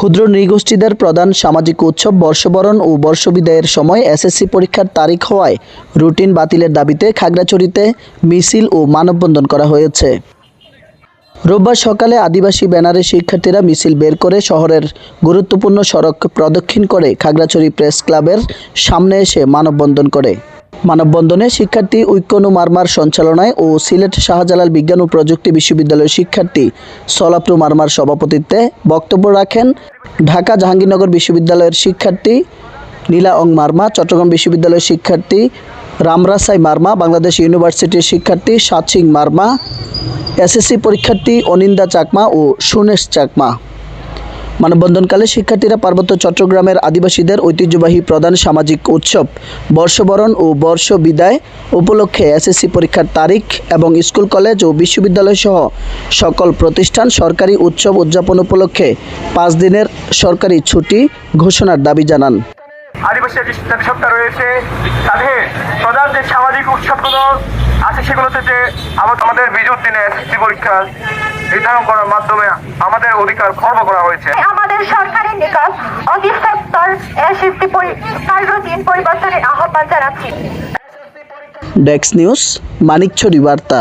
ক্ষুদ্র নৃগোষ্ঠীদের প্রধান সামাজিক উৎসব বর্ষবরণ ও বর্ষবিদায়ের সময় এসএসসি পরীক্ষার তারিখ হওয়ায় রুটিন বাতিলের দাবিতে খাগড়াছড়িতে মিছিল ও মানববন্ধন করা হয়েছে। রোববার সকালে আদিবাসী ব্যানারে শিক্ষার্থীরা মিছিল বের করে শহরের গুরুত্বপূর্ণ সড়ক প্রদক্ষিণ করে খাগড়াছড়ি প্রেস ক্লাবের সামনে এসে মানববন্ধন করে। মানববন্ধনে শিক্ষার্থী ঐক্যনু মারমার সঞ্চালনায় ও সিলেট শাহজালাল বিজ্ঞান ও প্রযুক্তি বিশ্ববিদ্যালয়ের শিক্ষার্থী সলাপ্রু মারমার সভাপতিত্বে বক্তব্য রাখেন ঢাকা জাহাঙ্গীরনগর বিশ্ববিদ্যালয়ের শিক্ষার্থী নীলা অং মার্মা, চট্টগ্রাম বিশ্ববিদ্যালয়ের শিক্ষার্থী রামরাসাই মার্মা, বাংলাদেশ ইউনিভার্সিটির শিক্ষার্থী সাত সিং মার্মা, এসএসসি পরীক্ষার্থী অনিন্দা চাকমা ও সুনেশ চাকমা। মানববন্ধনকালে শিক্ষার্থীরা পার্বত্য চট্টগ্রামের আদিবাসীদের ঐতিহ্যবাহী প্রধান সামাজিক উৎসব, বর্ষবরণ ও বর্ষ বিদায় উপলক্ষে এসএসসি পরীক্ষার তারিখ এবং স্কুল, কলেজ ও বিশ্ববিদ্যালয় সহ সকল প্রতিষ্ঠান সরকারি উৎসব উদযাপন উপলক্ষে পাঁচ দিনের সরকারি ছুটি ঘোষণার দাবি জানান। আমাদের অধিকার খর্ব করা হয়েছে। আমাদের সরকারি নিকাশ অধিসত্তর এসএসসি পরিবর্তনের আহ্বান জানাচ্ছি। ডেক্স নিউজ মানিকছড়ি বার্তা।